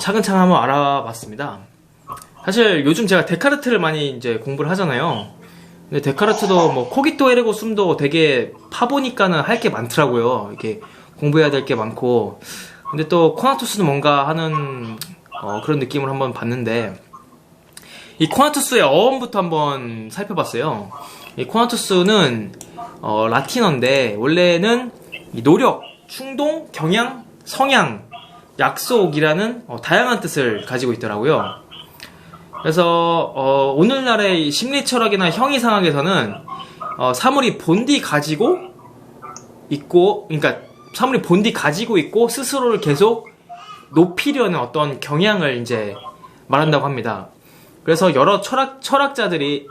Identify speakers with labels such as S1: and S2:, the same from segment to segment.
S1: 차근차근 한번 알아봤습니다. 사실 요즘 제가 데카르트를 많이 이제 공부를 하잖아요. 근데 데카르트도 뭐 코기토 에르고 숨도 되게 파보니까는 할 게 많더라고요. 이렇게 공부해야 될 게 많고. 근데 또 코나투스는 뭔가 하는 어, 그런 느낌을 한번 봤는데 이 코나투스의 어원부터 한번 살펴봤어요. 이 코나투스는 어, 라틴어인데 원래는 이 노력, 충동, 경향, 성향, 약속이라는 어, 다양한 뜻을 가지고 있더라고요. 그래서 어, 오늘날의 심리 철학이나 형이상학에서는 어, 사물이 본디 가지고 있고, 그러니까 사물이 본디 가지고 있고 스스로를 계속 높이려는 어떤 경향을 이제 말한다고 합니다. 그래서 여러 철학 철학자들이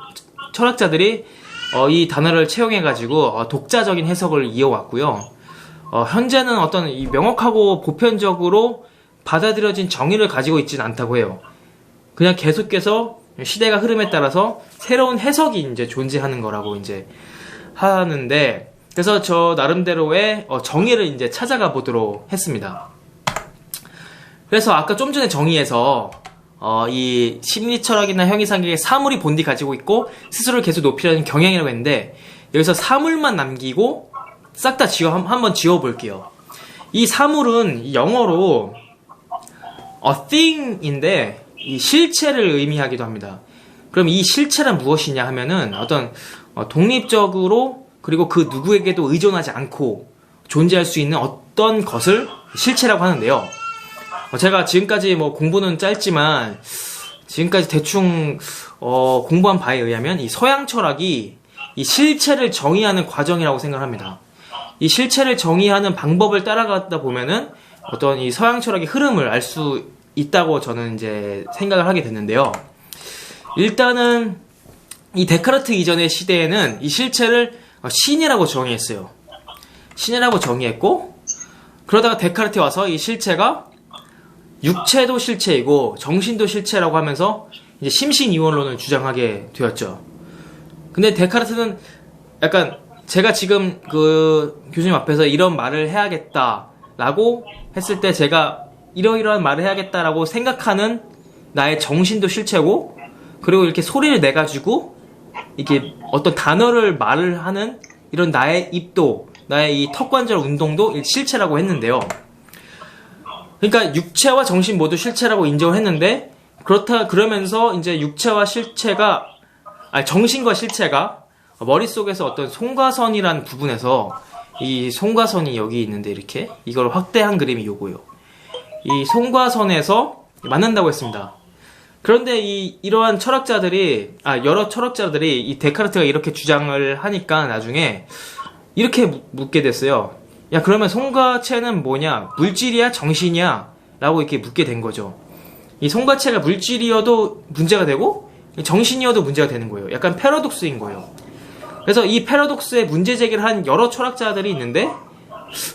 S1: 철학자들이 어, 이 단어를 채용해 가지고 어, 독자적인 해석을 이어왔고요. 어, 현재는 어떤 이 명확하고 보편적으로 받아들여진 정의를 가지고 있지는 않다고 해요. 그냥 계속해서 시대가 흐름에 따라서 새로운 해석이 이제 존재하는 거라고 이제 하는데 그래서 저 나름대로의 어, 정의를 이제 찾아가 보도록 했습니다. 그래서 아까 좀 전에 정의에서 어, 이 심리 철학이나 형이상학의 사물이 본디 가지고 있고 스스로를 계속 높이려는 경향이라고 했는데 여기서 사물만 남기고 싹 다 지워 한- 한번 지워 볼게요. 이 사물은 영어로 a thing인데 이 실체를 의미하기도 합니다. 그럼 이 실체란 무엇이냐 하면은 어떤 어, 독립적으로 그리고 그 누구에게도 의존하지 않고 존재할 수 있는 어떤 것을 실체라고 하는데요. 어, 제가 지금까지 뭐 공부는 짧지만 지금까지 대충 어, 공부한 바에 의하면 이 서양 철학이 이 실체를 정의하는 과정이라고 생각합니다. 이 실체를 정의하는 방법을 따라가다 보면은 어떤 이 서양 철학의 흐름을 알 수 있다고 저는 이제 생각을 하게 됐는데요. 일단은 이 데카르트 이전의 시대에는 이 실체를 어, 신이라고 정의했어요. 신이라고 정의했고 그러다가 데카르트에 와서 이 실체가 육체도 실체이고 정신도 실체라고 하면서 이제 심신이원론을 주장하게 되었죠. 근데 데카르트는 약간 제가 지금 그 교수님 앞에서 이런 말을 해야겠다라고 했을 때 제가 이러이러한 말을 해야겠다라고 생각하는 나의 정신도 실체고 그리고 이렇게 소리를 내 가지고 이렇게 어떤 단어를 말을 하는 이런 나의 입도 나의 이 턱관절 운동도 실체라고 했는데요. 그러니까 육체와 정신 모두 실체라고 인정을 했는데 그렇다 그러면서 이제 육체와 실체가 아니 정신과 실체가 머릿속에서 어떤 송과선이라는 부분에서 이 송과선이 여기 있는데 이렇게 이걸 확대한 그림이 요거요. 이 송과선에서 만난다고 했습니다. 그런데 이 이러한 철학자들이 아 여러 철학자들이 이 데카르트가 이렇게 주장을 하니까 나중에 이렇게 묻- 묻게 됐어요. 야 그러면 송과체는 뭐냐? 물질이야 정신이야? 라고 이렇게 묻게 된 거죠. 이 송과체가 물질이어도 문제가 되고 이 정신이어도 문제가 되는 거예요. 약간 패러독스인 거예요. 그래서 이 패러독스의 문제 제기를 한 여러 철학자들이 있는데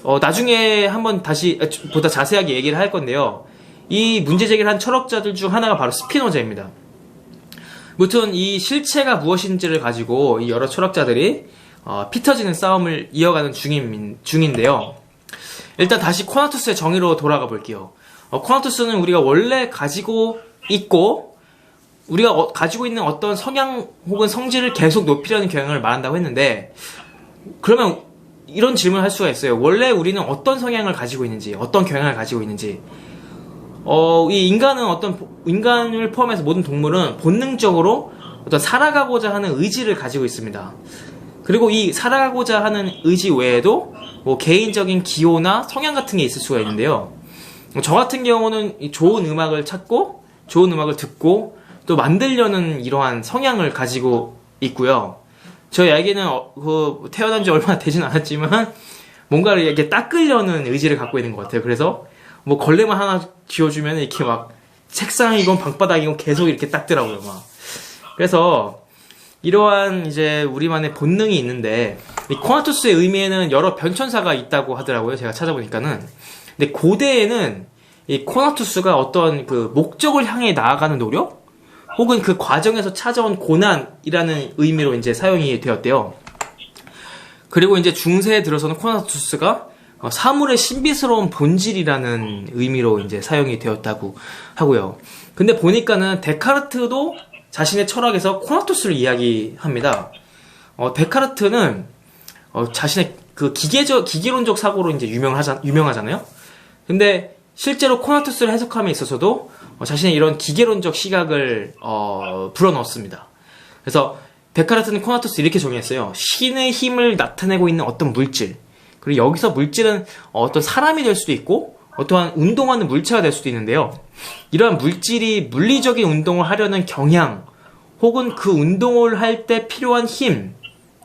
S1: 어, 나중에 한번 다시 아, 좀 보다 자세하게 얘기를 할 건데요. 이 문제 제기를 한 철학자들 중 하나가 바로 스피노자입니다. 무튼 이 실체가 무엇인지를 가지고 이 여러 철학자들이 어, 피터지는 싸움을 이어가는 중인, 중인데요. 일단 다시 코나투스의 정의로 돌아가 볼게요. 어, 코나투스는 우리가 원래 가지고 있고 우리가 어- 가지고 있는 어떤 성향 혹은 성질을 계속 높이려는 경향을 말한다고 했는데 그러면 이런 질문을 할 수가 있어요. 원래 우리는 어떤 성향을 가지고 있는지, 어떤 경향을 가지고 있는지. 어, 이 인간은 어떤, 보- 인간을 포함해서 모든 동물은 본능적으로 어떤 살아가고자 하는 의지를 가지고 있습니다. 그리고 이 살아가고자 하는 의지 외에도 뭐 개인적인 기호나 성향 같은 게 있을 수가 있는데요. 저 같은 경우는 이 좋은 음악을 찾고, 좋은 음악을 듣고, 또 만들려는 이러한 성향을 가지고 있고요. 저희 아기는 어, 그 태어난 지 얼마 되진 않았지만 뭔가를 이렇게 닦으려는 의지를 갖고 있는 것 같아요. 그래서 뭐 걸레만 하나 쥐어주면 이렇게 막 책상이건 방바닥이건 계속 이렇게 닦더라고요. 막 그래서 이러한 이제 우리만의 본능이 있는데 이 코나투스의 의미에는 여러 변천사가 있다고 하더라고요. 제가 찾아보니까는 근데 고대에는 이 코나투스가 어떤 그 목적을 향해 나아가는 노력 혹은 그 과정에서 찾아온 고난이라는 의미로 이제 사용이 되었대요. 그리고 이제 중세에 들어서는 코나투스가 어, 사물의 신비스러운 본질이라는 의미로 이제 사용이 되었다고 하고요. 근데 보니까는 데카르트도 자신의 철학에서 코나투스를 이야기합니다. 어, 데카르트는 어, 자신의 그 기계적 기계론적 사고로 이제 유명하자 유명하잖아요. 근데 실제로 코나투스를 해석함에 있어서도 어, 자신의 이런 기계론적 시각을 어, 불어넣었습니다. 그래서 데카르트는 코나투스 이렇게 정의했어요. 신의 힘을 나타내고 있는 어떤 물질. 그리고 여기서 물질은 어떤 사람이 될 수도 있고 어떠한 운동하는 물체가 될 수도 있는데요. 이러한 물질이 물리적인 운동을 하려는 경향 혹은 그 운동을 할 때 필요한 힘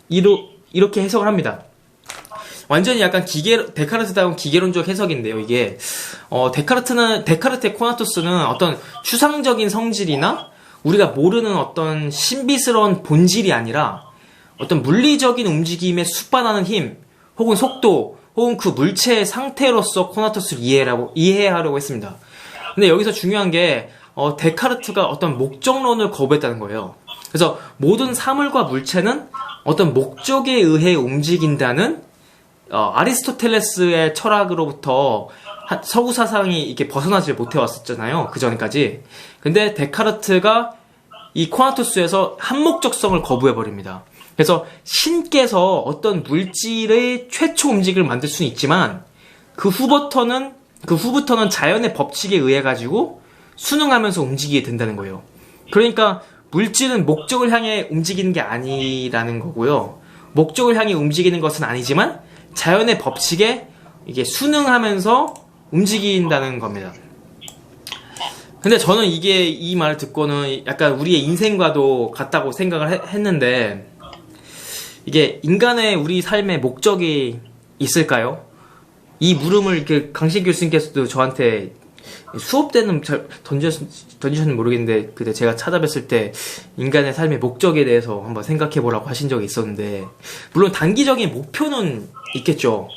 S1: 이로, 이렇게 해석을 합니다. 완전히 약간 기계 데카르트다운 기계론적 해석인데요. 이게 어, 데카르트는 데카르트의 코나투스는 어떤 추상적인 성질이나 우리가 모르는 어떤 신비스러운 본질이 아니라 어떤 물리적인 움직임에 수반하는 힘 혹은 속도 혹은 그 물체의 상태로서 코나투스를 이해하라고 이해하려고 했습니다. 근데 여기서 중요한 게 어, 데카르트가 어떤 목적론을 거부했다는 거예요. 그래서 모든 사물과 물체는 어떤 목적에 의해 움직인다는 어, 아리스토텔레스의 철학으로부터 한- 서구 사상이 이렇게 벗어나질 못해 왔었잖아요. 그 전까지. 근데 데카르트가 이 코나투스에서 한목적성을 거부해 버립니다. 그래서 신께서 어떤 물질의 최초 움직임을 만들 수는 있지만 그 후부터는 그 후부터는 자연의 법칙에 의해 가지고 순응하면서 움직이게 된다는 거예요. 그러니까 물질은 목적을 향해 움직이는 게 아니라는 거고요. 목적을 향해 움직이는 것은 아니지만 자연의 법칙에 이게 순응하면서 움직인다는 겁니다. 근데 저는 이게 이 말을 듣고는 약간 우리의 인생과도 같다고 생각을 해- 했는데 이게 인간의 우리 삶의 목적이 있을까요? 이 물음을 이렇게 강신 교수님께서도 저한테 수업 때는 잘 던지셨, 던지셨는지 모르겠는데 그때 제가 찾아뵀을 때 인간의 삶의 목적에 대해서 한번 생각해 보라고 하신 적이 있었는데 물론 단기적인 목표는 있겠죠.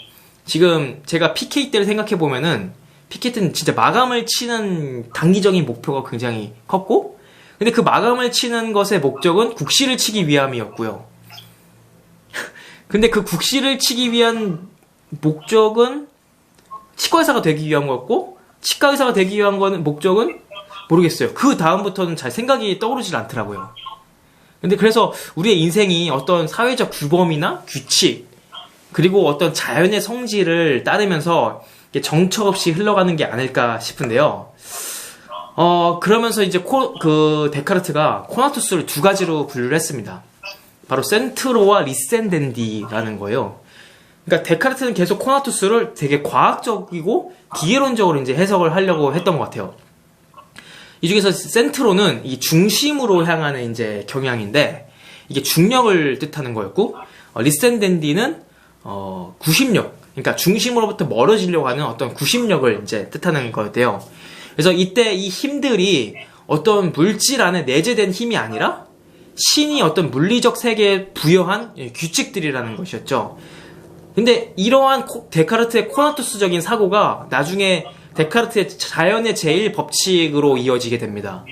S1: 지금 제가 PK 때를 생각해 보면은 PK 때는 진짜 마감을 치는 단기적인 목표가 굉장히 컸고 근데 그 마감을 치는 것의 목적은 국시를 치기 위함이었고요. 근데 그 국시를 치기 위한 목적은 치과 의사가 되기 위한 거였고 치과 의사가 되기 위한 거는 목적은 모르겠어요. 그 다음부터는 잘 생각이 떠오르질 않더라고요. 근데 그래서 우리의 인생이 어떤 사회적 규범이나 규칙 그리고 어떤 자연의 성질을 따르면서 정처 없이 흘러가는 게 아닐까 싶은데요. 어 그러면서 이제 코, 그 데카르트가 코나투스를 두 가지로 분류를 했습니다. 바로 센트로와 리센덴디라는 거예요. 그러니까 데카르트는 계속 코나투스를 되게 과학적이고 기계론적으로 이제 해석을 하려고 했던 것 같아요. 이 중에서 센트로는 이 중심으로 향하는 이제 경향인데 이게 중력을 뜻하는 거였고 어, 리센덴디는 어, 구심력, 그러니까 중심으로부터 멀어지려고 하는 어떤 구심력을 이제 뜻하는 거였대요. 그래서 이때 이 힘들이 어떤 물질 안에 내재된 힘이 아니라 신이 어떤 물리적 세계에 부여한 예, 규칙들이라는 것이었죠. 근데 이러한 코- 데카르트의 코나투스적인 사고가 나중에 데카르트의 자연의 제일 법칙으로 이어지게 됩니다.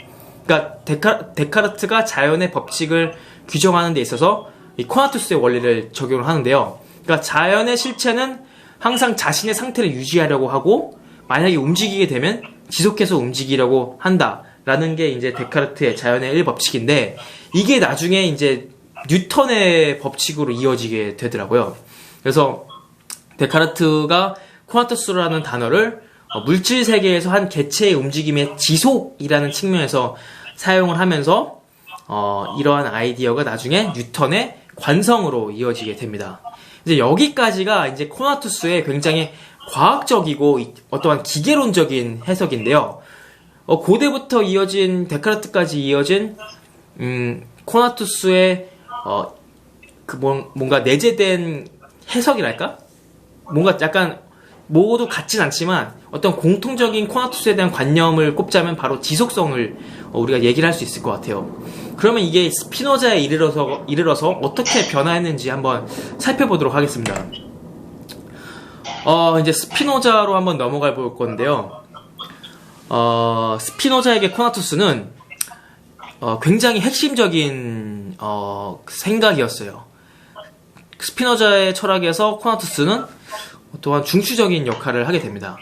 S1: 그러니까 데카, 데카르트가 자연의 법칙을 규정하는 데 있어서 이 코나투스의 원리를 적용을 하는데요. 그러니까 자연의 실체는 항상 자신의 상태를 유지하려고 하고 만약에 움직이게 되면 지속해서 움직이려고 한다라는 게 이제 데카르트의 자연의 일법칙인데 이게 나중에 이제 뉴턴의 법칙으로 이어지게 되더라고요. 그래서 데카르트가 코나투스라는 단어를 어, 물질 세계에서 한 개체의 움직임의 지속이라는 측면에서 사용을 하면서 어, 이러한 아이디어가 나중에 뉴턴의 관성으로 이어지게 됩니다. 이제 여기까지가 이제 코나투스의 굉장히 과학적이고 이- 어떠한 기계론적인 해석인데요. 어, 고대부터 이어진 데카르트까지 이어진 음, 코나투스의 어, 그 뭔- 뭔가 내재된 해석이랄까? 뭔가 약간 모두 같진 않지만 어떤 공통적인 코나투스에 대한 관념을 꼽자면 바로 지속성을 어, 우리가 얘기를 할 수 있을 것 같아요. 그러면 이게 스피노자에 이르러서 이르러서 어떻게 변화했는지 한번 살펴보도록 하겠습니다. 어, 이제 스피노자로 한번 넘어가 볼 건데요. 어, 스피노자에게 코나투스는 어, 굉장히 핵심적인 어, 생각이었어요. 스피노자의 철학에서 코나투스는 또한 중추적인 역할을 하게 됩니다.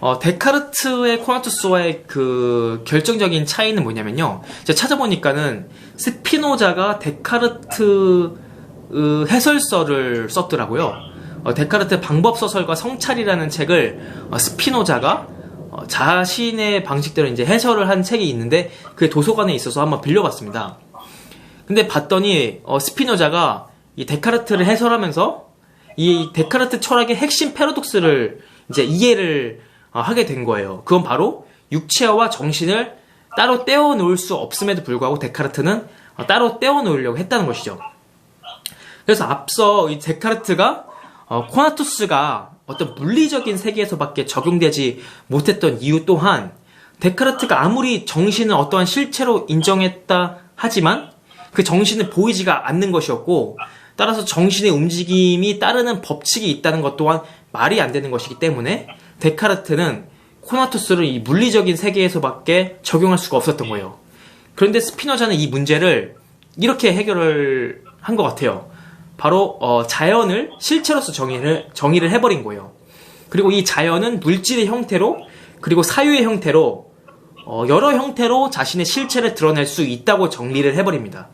S1: 어, 데카르트의 코나투스와의 그 결정적인 차이는 뭐냐면요. 제가 찾아보니까는 스피노자가 데카르트 으, 해설서를 썼더라고요. 어, 데카르트 방법소설과 성찰이라는 책을 어, 스피노자가 어, 자신의 방식대로 이제 해설을 한 책이 있는데 그게 도서관에 있어서 한번 빌려봤습니다. 근데 봤더니 어, 스피노자가 이 데카르트를 해설하면서 이 데카르트 철학의 핵심 패러독스를 이제 이해를 어, 하게 된 거예요. 그건 바로 육체와 정신을 따로 떼어 놓을 수 없음에도 불구하고 데카르트는 어, 따로 떼어 놓으려고 했다는 것이죠. 그래서 앞서 이 데카르트가 어, 코나투스가 어떤 물리적인 세계에서밖에 적용되지 못했던 이유 또한 데카르트가 아무리 정신을 어떠한 실체로 인정했다 하지만 그 정신은 보이지가 않는 것이었고 따라서 정신의 움직임이 따르는 법칙이 있다는 것 또한 말이 안 되는 것이기 때문에 데카르트는 코나투스를 이 물리적인 세계에서밖에 적용할 수가 없었던 거예요. 그런데 스피노자는 이 문제를 이렇게 해결을 한 것 같아요. 바로 어, 자연을 실체로서 정의를 정의를 해버린 거예요. 그리고 이 자연은 물질의 형태로 그리고 사유의 형태로 어, 여러 형태로 자신의 실체를 드러낼 수 있다고 정리를 해버립니다.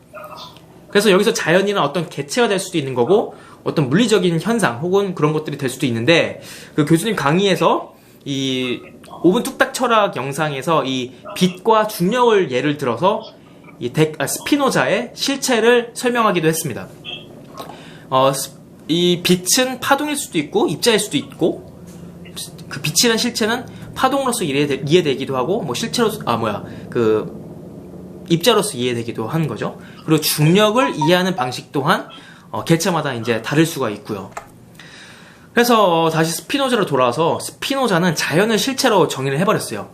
S1: 그래서 여기서 자연이란 어떤 개체가 될 수도 있는 거고 어떤 물리적인 현상 혹은 그런 것들이 될 수도 있는데 그 교수님 강의에서 이 5분 뚝딱 철학 영상에서 이 빛과 중력을 예를 들어서 이 데, 아, 스피노자의 실체를 설명하기도 했습니다. 어, 이 빛은 파동일 수도 있고 입자일 수도 있고 그 빛이란 실체는 파동으로서 이해되, 이해되기도 하고 뭐 실체로 아 뭐야 그 입자로서 이해되기도 하는 거죠. 그리고 중력을 이해하는 방식 또한 어, 개체마다 이제 다를 수가 있고요. 그래서 다시 스피노자로 돌아와서 스피노자는 자연을 실체로 정의를 해버렸어요.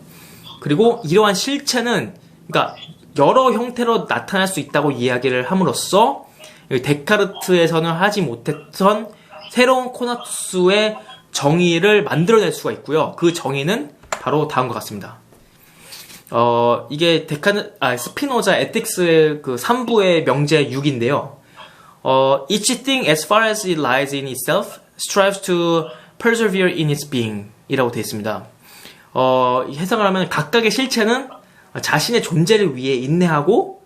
S1: 그리고 이러한 실체는 그러니까 여러 형태로 나타날 수 있다고 이야기를 함으로써 데카르트에서는 하지 못했던 새로운 코나투스의 정의를 만들어낼 수가 있고요. 그 정의는 바로 다음과 같습니다. 어, 이게 데카르, 아, 스피노자 에틱스의 그 3부의 명제 6인데요. 어, each thing as far as it lies in itself strives to persevere in its being 이라고 되어 있습니다. 어, 해석을 하면 각각의 실체는 자신의 존재를 위해 인내하고,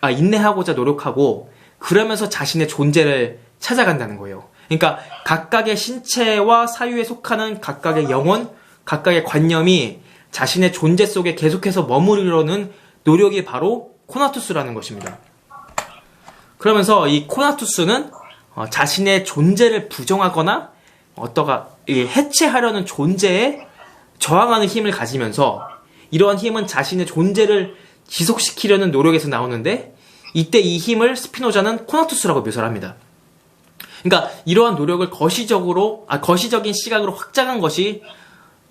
S1: 아, 인내하고자 노력하고, 그러면서 자신의 존재를 찾아간다는 거예요. 그러니까 각각의 신체와 사유에 속하는 각각의 영혼, 각각의 관념이 자신의 존재 속에 계속해서 머무르려는 노력이 바로 코나투스라는 것입니다. 그러면서 이 코나투스는 어, 자신의 존재를 부정하거나 어떠가 해체하려는 존재에 저항하는 힘을 가지면서 이러한 힘은 자신의 존재를 지속시키려는 노력에서 나오는데 이때 이 힘을 스피노자는 코나투스라고 묘사를 합니다. 그러니까 이러한 노력을 거시적으로 아 거시적인 시각으로 확장한 것이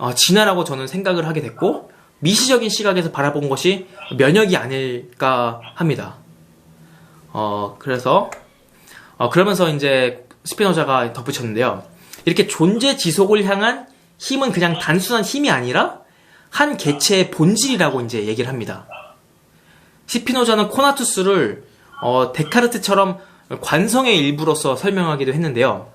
S1: 어, 진화라고 저는 생각을 하게 됐고 미시적인 시각에서 바라본 것이 면역이 아닐까 합니다. 어 그래서 어, 그러면서 이제 스피노자가 덧붙였는데요. 이렇게 존재 지속을 향한 힘은 그냥 단순한 힘이 아니라 한 개체의 본질이라고 이제 얘기를 합니다. 스피노자는 코나투스를 어, 데카르트처럼 관성의 일부로서 설명하기도 했는데요.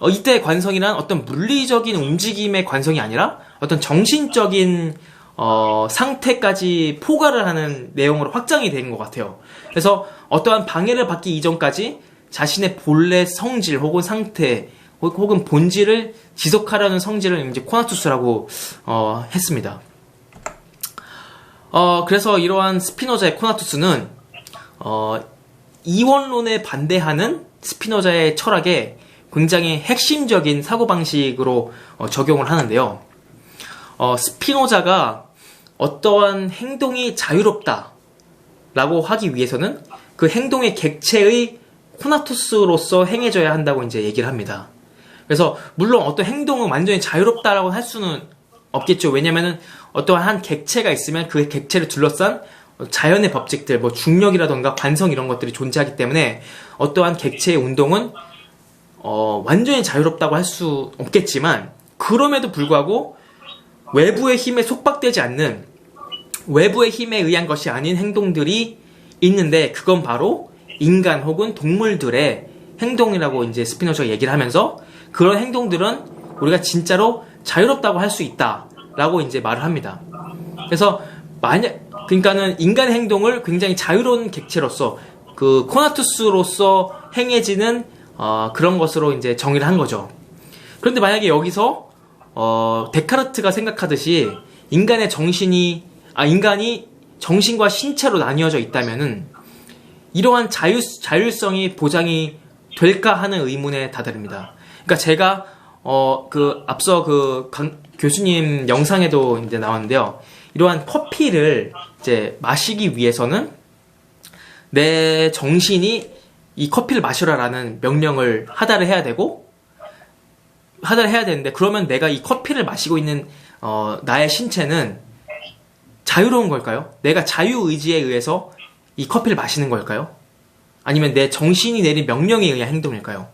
S1: 어, 이때 관성이란 어떤 물리적인 움직임의 관성이 아니라 어떤 정신적인 어, 상태까지 포괄을 하는 내용으로 확장이 되는 것 같아요. 그래서 어떠한 방해를 받기 이전까지 자신의 본래 성질 혹은 상태 혹은 본질을 지속하려는 성질을 이제 코나투스라고 어, 했습니다. 어, 그래서 이러한 스피노자의 코나투스는 어, 이원론에 반대하는 스피노자의 철학에 굉장히 핵심적인 사고방식으로 어, 적용을 하는데요. 어, 스피노자가 어떠한 행동이 자유롭다 라고 하기 위해서는 그 행동의 객체의 코나투스로서 행해져야 한다고 이제 얘기를 합니다. 그래서 물론 어떤 행동은 완전히 자유롭다라고 할 수는 없겠죠. 왜냐면은 어떠한 한 객체가 있으면 그 객체를 둘러싼 자연의 법칙들, 뭐 중력이라던가 관성 이런 것들이 존재하기 때문에 어떠한 객체의 운동은 어, 완전히 자유롭다고 할 수 없겠지만 그럼에도 불구하고 외부의 힘에 속박되지 않는 외부의 힘에 의한 것이 아닌 행동들이 있는데 그건 바로 인간 혹은 동물들의 행동이라고 이제 스피노자가 얘기를 하면서 그런 행동들은 우리가 진짜로 자유롭다고 할 수 있다라고 이제 말을 합니다. 그래서 만약 그러니까는 인간의 행동을 굉장히 자유로운 객체로서 그 코나투스로서 행해지는 어, 그런 것으로 이제 정의를 한 거죠. 그런데 만약에 여기서 어, 데카르트가 생각하듯이 인간의 정신이 아 인간이 정신과 신체로 나뉘어져 있다면은 이러한 자유 자율성이 보장이 될까 하는 의문에 다다릅니다. 그러니까 제가 어 그 앞서 그 강, 교수님 영상에도 이제 나왔는데요. 이러한 커피를 이제 마시기 위해서는 내 정신이 이 커피를 마셔라라는 명령을 하달을 해야 되고 하달을 해야 되는데 그러면 내가 이 커피를 마시고 있는 어, 나의 신체는 자유로운 걸까요? 내가 자유 의지에 의해서 이 커피를 마시는 걸까요? 아니면 내 정신이 내린 명령에 의한 행동일까요?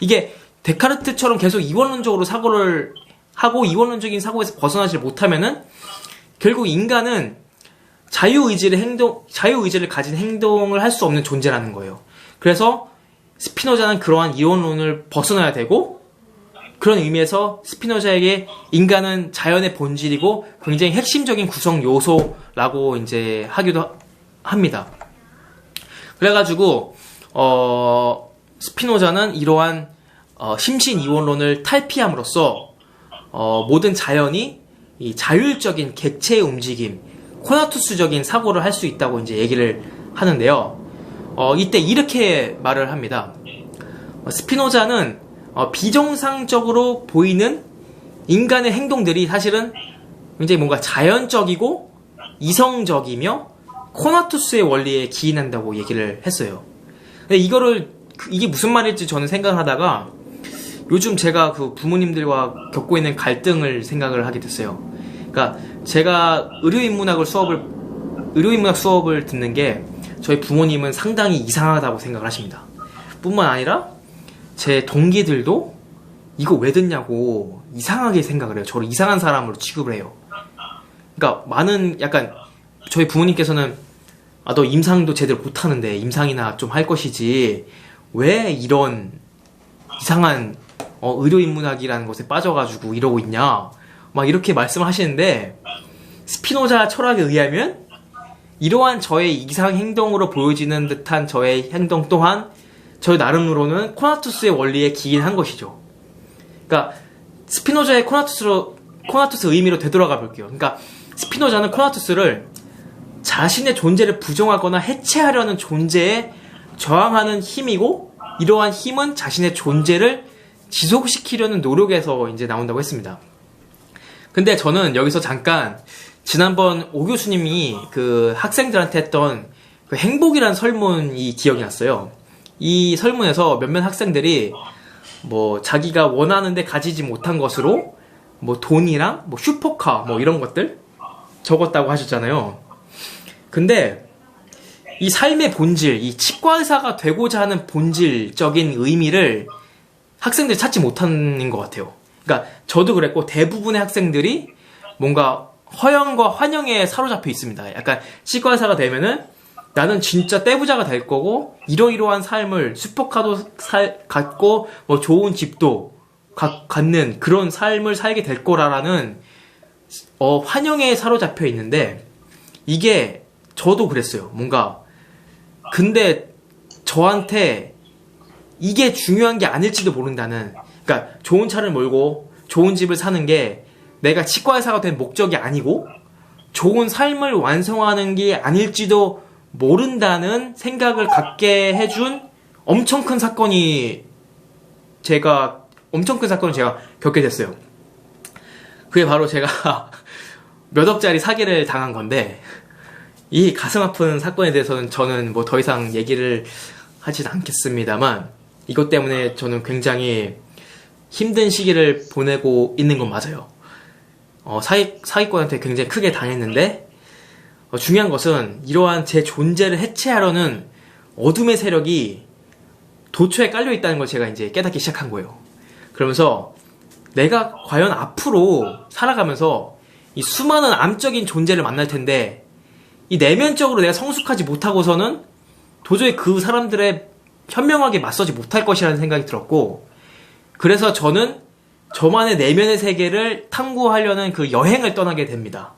S1: 이게 데카르트처럼 계속 이원론적으로 사고를 하고 이원론적인 사고에서 벗어나지 못하면은 결국 인간은 자유의지를 행동, 자유의지를 가진 행동을 할 수 없는 존재라는 거예요. 그래서 스피노자는 그러한 이원론을 벗어나야 되고 그런 의미에서 스피노자에게 인간은 자연의 본질이고 굉장히 핵심적인 구성 요소라고 이제 하기도 합니다. 그래가지고 어, 스피노자는 이러한 어, 심신 이원론을 탈피함으로써 어, 모든 자연이 이 자율적인 객체의 움직임, 코나투스적인 사고를 할 수 있다고 이제 얘기를 하는데요. 어, 이때 이렇게 말을 합니다. 어, 스피노자는 어, 비정상적으로 보이는 인간의 행동들이 사실은 굉장히 뭔가 자연적이고 이성적이며 코나투스의 원리에 기인한다고 얘기를 했어요. 근데 이거를 그- 이게 무슨 말일지 저는 생각을 하다가 요즘 제가 그 부모님들과 겪고 있는 갈등을 생각을 하게 됐어요. 그러니까 제가 의료인문학을 수업을 의료인문학 수업을 듣는 게 저희 부모님은 상당히 이상하다고 생각을 하십니다. 뿐만 아니라 제 동기들도 이거 왜 듣냐고 이상하게 생각을 해요. 저를 이상한 사람으로 취급을 해요. 그러니까 많은 약간 저희 부모님께서는 아 너 임상도 제대로 못하는데 임상이나 좀 할 것이지 왜 이런 이상한 어, 의료인문학이라는 것에 빠져가지고 이러고 있냐 막 이렇게 말씀하시는데 스피노자 철학에 의하면 이러한 저의 이상 행동으로 보여지는 듯한 저의 행동 또한 저의 나름으로는 코나투스의 원리에 기인한 것이죠. 그러니까 스피노자의 코나투스로 코나투스 의미로 되돌아가 볼게요. 그러니까 스피노자는 코나투스를 자신의 존재를 부정하거나 해체하려는 존재에 저항하는 힘이고 이러한 힘은 자신의 존재를 지속시키려는 노력에서 이제 나온다고 했습니다. 근데 저는 여기서 잠깐 지난번 오 교수님이 그 학생들한테 했던 그 행복이란 설문이 기억이 났어요. 이 설문에서 몇몇 학생들이 뭐 자기가 원하는데 가지지 못한 것으로 뭐 돈이랑 뭐 슈퍼카 뭐 이런 것들 적었다고 하셨잖아요. 근데 이 삶의 본질, 이 치과 의사가 되고자 하는 본질적인 의미를 학생들이 찾지 못하는 것 같아요. 그러니까 저도 그랬고 대부분의 학생들이 뭔가 허영과 환영에 사로잡혀 있습니다. 약간 치과의사가 되면은 나는 진짜 떼부자가 될 거고 이러이러한 삶을 슈퍼카도 살, 갖고 뭐 좋은 집도 가- 갖는 그런 삶을 살게 될 거라라는 어, 환영에 사로잡혀 있는데 이게 저도 그랬어요. 뭔가 근데 저한테 이게 중요한 게 아닐지도 모른다는 그러니까 좋은 차를 몰고 좋은 집을 사는 게 내가 치과 의사가 된 목적이 아니고 좋은 삶을 완성하는 게 아닐지도 모른다는 생각을 갖게 해준 엄청 큰 사건이 제가 엄청 큰 사건을 제가 겪게 됐어요. 그게 바로 제가 몇 억짜리 사기를 당한 건데 이 가슴 아픈 사건에 대해서는 저는 뭐 더 이상 얘기를 하진 않겠습니다만 이것 때문에 저는 굉장히 힘든 시기를 보내고 있는 건 맞아요. 어, 사기, 사기꾼한테 굉장히 크게 당했는데 어, 중요한 것은 이러한 제 존재를 해체하려는 어둠의 세력이 도처에 깔려 있다는 걸 제가 이제 깨닫기 시작한 거예요. 그러면서 내가 과연 앞으로 살아가면서 이 수많은 암적인 존재를 만날 텐데 이 내면적으로 내가 성숙하지 못하고서는 도저히 그 사람들의 현명하게 맞서지 못할 것이라는 생각이 들었고 그래서 저는 저만의 내면의 세계를 탐구하려는 그 여행을 떠나게 됩니다.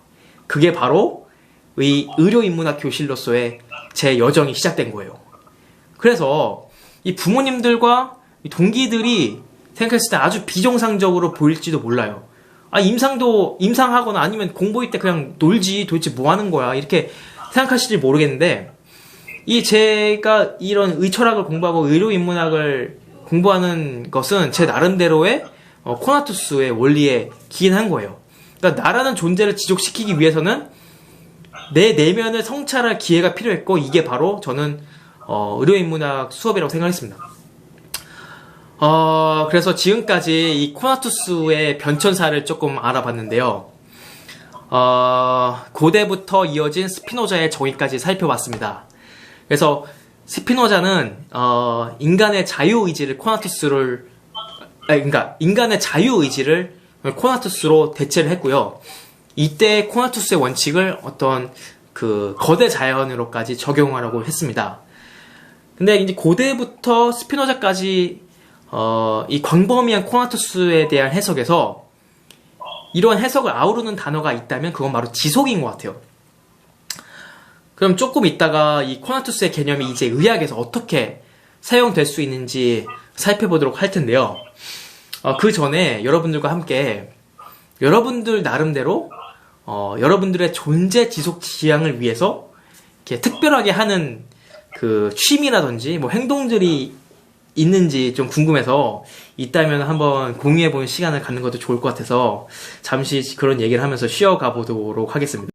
S1: 그게 바로 이 의료인문학 교실로서의 제 여정이 시작된 거예요. 그래서 이 부모님들과 이 동기들이 생각했을 때 아주 비정상적으로 보일지도 몰라요. 아, 임상도, 임상하거나 아니면 공부할 때 그냥 놀지 도대체 뭐 하는 거야. 이렇게 생각하실지 모르겠는데, 이 제가 이런 의철학을 공부하고 의료인문학을 공부하는 것은 제 나름대로의 어, 코나투스의 원리에 기인한 거예요. 그러니까 나라는 존재를 지속시키기 위해서는 내 내면을 성찰할 기회가 필요했고 이게 바로 저는 어, 의료인문학 수업이라고 생각했습니다. 어, 그래서 지금까지 이 코나투스의 변천사를 조금 알아봤는데요. 어, 고대부터 이어진 스피노자의 정의까지 살펴봤습니다. 그래서 스피노자는 어, 인간의 자유의지를 코나투스를 아, 그러니까 인간의 자유 의지를 코나투스로 대체를 했고요. 이때 코나투스의 원칙을 어떤 그 거대 자연으로까지 적용하라고 했습니다. 근데 이제 고대부터 스피노자까지 어, 이 광범위한 코나투스에 대한 해석에서 이러한 해석을 아우르는 단어가 있다면 그건 바로 지속인 것 같아요. 그럼 조금 있다가 이 코나투스의 개념이 이제 의학에서 어떻게 사용될 수 있는지 살펴보도록 할 텐데요. 어, 그 전에 여러분들과 함께 여러분들 나름대로 어, 여러분들의 존재 지속 지향을 위해서 이렇게 특별하게 하는 그 취미라든지 뭐 행동들이 있는지 좀 궁금해서 있다면 한번 공유해 보는 시간을 갖는 것도 좋을 것 같아서 잠시 그런 얘기를 하면서 쉬어가 보도록 하겠습니다.